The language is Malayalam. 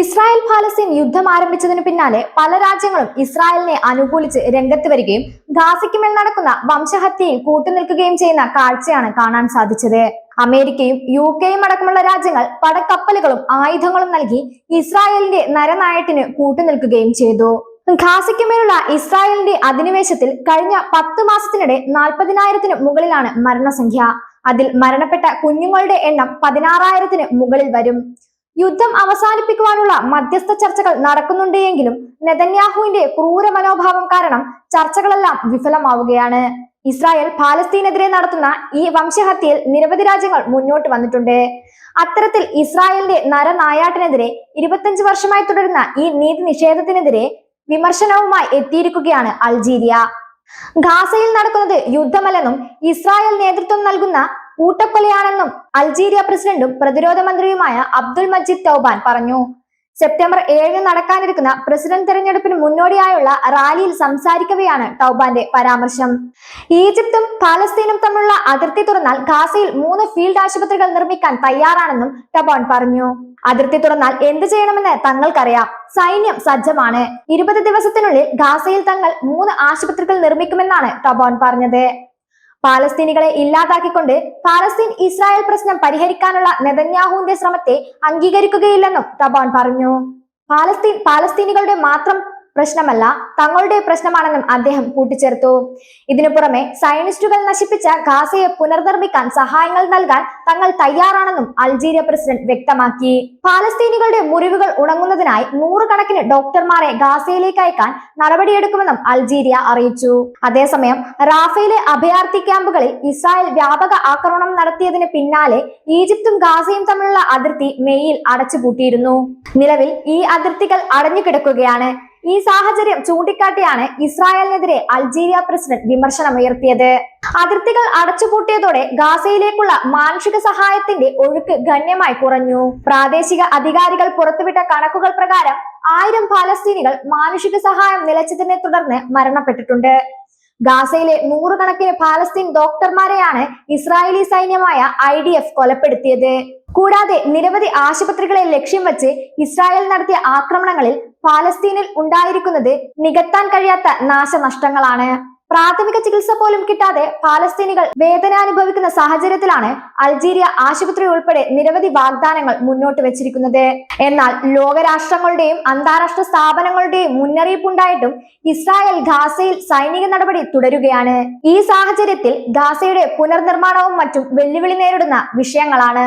ഇസ്രായേൽ പാലസ്തീൻ യുദ്ധം ആരംഭിച്ചതിനു പിന്നാലെ പല രാജ്യങ്ങളും ഇസ്രായേലിനെ അനുകൂലിച്ച് രംഗത്ത് വരികയും ഗാസയ്ക്കുമേൽ നടക്കുന്ന വംശഹത്യയിൽ കൂട്ടുനിൽക്കുകയും ചെയ്യുന്ന കാഴ്ചയാണ് കാണാൻ സാധിച്ചത്. അമേരിക്കയും യു കെയും അടക്കമുള്ള രാജ്യങ്ങൾ പടക്കപ്പലുകളും ആയുധങ്ങളും നൽകി ഇസ്രായേലിന്റെ നരനായട്ടിന് കൂട്ടുനിൽക്കുകയും ചെയ്തു. ഖാസയ്ക്കുമേലുള്ള ഇസ്രായേലിന്റെ അധിനിവേശത്തിൽ കഴിഞ്ഞ പത്ത് മാസത്തിനിടെ നാൽപ്പതിനായിരത്തിന് മുകളിലാണ് മരണസംഖ്യ. അതിൽ മരണപ്പെട്ട കുഞ്ഞുങ്ങളുടെ എണ്ണം പതിനാറായിരത്തിന് മുകളിൽ വരും. യുദ്ധം അവസാനിപ്പിക്കുവാനുള്ള മധ്യസ്ഥ ചർച്ചകൾ നടക്കുന്നുണ്ട് എങ്കിലും നെതന്യാഹുവിന്റെ ക്രൂര മനോഭാവം കാരണം ചർച്ചകളെല്ലാം വിഫലമാവുകയാണ്. ഇസ്രായേൽ പാലസ്തീനെതിരെ നടത്തുന്ന ഈ വംശഹത്യയിൽ നിരവധി രാജ്യങ്ങൾ മുന്നോട്ട് വന്നിട്ടുണ്ട്. അത്തരത്തിൽ ഇസ്രായേലിന്റെ നരനായാട്ടിനെതിരെ ഇരുപത്തഞ്ച് വർഷമായി തുടരുന്ന ഈ നീതി നിഷേധത്തിനെതിരെ വിമർശനവുമായി എത്തിയിരിക്കുകയാണ് അൾജീരിയ. ഗാസയിൽ നടക്കുന്നത് യുദ്ധമല്ലെന്നും ഇസ്രായേൽ നേതൃത്വം നൽകുന്ന കൂട്ടക്കൊലയാണെന്നും അൾജീരിയ പ്രസിഡന്റും പ്രതിരോധ മന്ത്രിയുമായ അബ്ദുൽ മജീദ് തൗബാൻ പറഞ്ഞു. സെപ്റ്റംബർ ഏഴിന് നടക്കാനിരിക്കുന്ന പ്രസിഡന്റ് തെരഞ്ഞെടുപ്പിന് മുന്നോടിയായുള്ള റാലിയിൽ സംസാരിക്കവെയാണ് ടൗബാന്റെ പരാമർശം. ഈജിപ്തും പാലസ്തീനും തമ്മിലുള്ള അതിർത്തി തുറന്നാൽ ഗാസയിൽ മൂന്ന് ഫീൽഡ് ആശുപത്രികൾ നിർമ്മിക്കാൻ തയ്യാറാണെന്നും ടബോൺ പറഞ്ഞു. അതിർത്തി തുറന്നാൽ എന്ത് ചെയ്യണമെന്ന് തങ്ങൾക്കറിയാം. സൈന്യം സജ്ജമാണ്. ഇരുപത് ദിവസത്തിനുള്ളിൽ ഗാസയിൽ തങ്ങൾ മൂന്ന് ആശുപത്രികൾ നിർമ്മിക്കുമെന്നാണ് ടബോൺ പറഞ്ഞത്. പാലസ്തീനികളെ ഇല്ലാതാക്കിക്കൊണ്ട് പാലസ്തീൻ ഇസ്രായേൽ പ്രശ്നം പരിഹരിക്കാനുള്ള നെതന്യാഹുവിന്റെ ശ്രമത്തെ അംഗീകരിക്കുകയില്ലെന്നും തബാൻ പറഞ്ഞു. പാലസ്തീൻ പാലസ്തീനികളുടെ മാത്രം പ്രശ്നമല്ല തങ്ങളുടെ പ്രശ്നമാണെന്നും അദ്ദേഹം കൂട്ടിച്ചേർത്തു. ഇതിനു പുറമെ സയനിസ്റ്റുകൾ നശിപ്പിച്ച ഗാസയെ പുനർനിർമ്മിക്കാൻ സഹായങ്ങൾ നൽകാൻ തങ്ങൾ തയ്യാറാണെന്നും അൾജീരിയ പ്രസിഡന്റ് വ്യക്തമാക്കി. പാലസ്തീനികളുടെ മുറിവുകൾ ഉണങ്ങുന്നതിനായി നൂറുകണക്കിന് ഡോക്ടർമാരെ ഗാസയിലേക്ക് അയക്കാൻ നടപടിയെടുക്കുമെന്നും അൾജീരിയ അറിയിച്ചു. അതേസമയം റാഫയിലെ അഭയാർത്ഥി ക്യാമ്പുകളിൽ ഇസ്രായേൽ വ്യാപക ആക്രമണം നടത്തിയതിന് പിന്നാലെ ഈജിപ്തും ഗാസയും തമ്മിലുള്ള അതിർത്തി മെയ്യിൽ അടച്ചുപൂട്ടിയിരുന്നു. നിലവിൽ ഈ അതിർത്തികൾ അടഞ്ഞുകിടക്കുകയാണ്. ഈ സാഹചര്യം ചൂണ്ടിക്കാട്ടിയാണ് ഇസ്രായേലിനെതിരെ അൾജീരിയ പ്രസിഡന്റ് വിമർശനമുയർത്തിയത് അതിർത്തികൾ അടച്ചുപൂട്ടിയതോടെ ഗാസയിലേക്കുള്ള മാനുഷിക സഹായത്തിന്റെ ഒഴുക്ക് ഗണ്യമായി കുറഞ്ഞു. പ്രാദേശിക അധികാരികൾ പുറത്തുവിട്ട കണക്കുകൾ പ്രകാരം ആയിരം പാലസ്തീനികൾ മാനുഷിക സഹായം നിലച്ചതിനെ തുടർന്ന് മരണപ്പെട്ടിട്ടുണ്ട്. ഗാസയിലെ നൂറുകണക്കിന് പാലസ്തീൻ ഡോക്ടർമാരെയാണ് ഇസ്രായേലി സൈന്യമായ ഐ ഡി എഫ് കൊലപ്പെടുത്തിയത്. കൂടാതെ നിരവധി ആശുപത്രികളെ ലക്ഷ്യം വച്ച് ഇസ്രായേൽ നടത്തിയ ആക്രമണങ്ങളിൽ പാലസ്തീനിൽ ഉണ്ടായിരിക്കുന്നത് നികത്താൻ കഴിയാത്ത നാശനഷ്ടങ്ങളാണ്. പ്രാഥമിക ചികിത്സ പോലും കിട്ടാതെ പാലസ്തീനികൾ വേദന അനുഭവിക്കുന്ന സാഹചര്യത്തിലാണ് അൾജീരിയ ആശുപത്രി ഉൾപ്പെടെ നിരവധി വാഗ്ദാനങ്ങൾ മുന്നോട്ട് വെച്ചിരിക്കുന്നത്. എന്നാൽ ലോകരാഷ്ട്രങ്ങളുടെയും അന്താരാഷ്ട്ര സ്ഥാപനങ്ങളുടെയും മുന്നറിയിപ്പ് ഉണ്ടായിട്ടും ഇസ്രായേൽ ഗാസയിൽ സൈനിക നടപടി തുടരുകയാണ്. ഈ സാഹചര്യത്തിൽ ഗാസയുടെ പുനർനിർമ്മാണവും മറ്റും വെല്ലുവിളി നേരിടുന്ന വിഷയങ്ങളാണ്.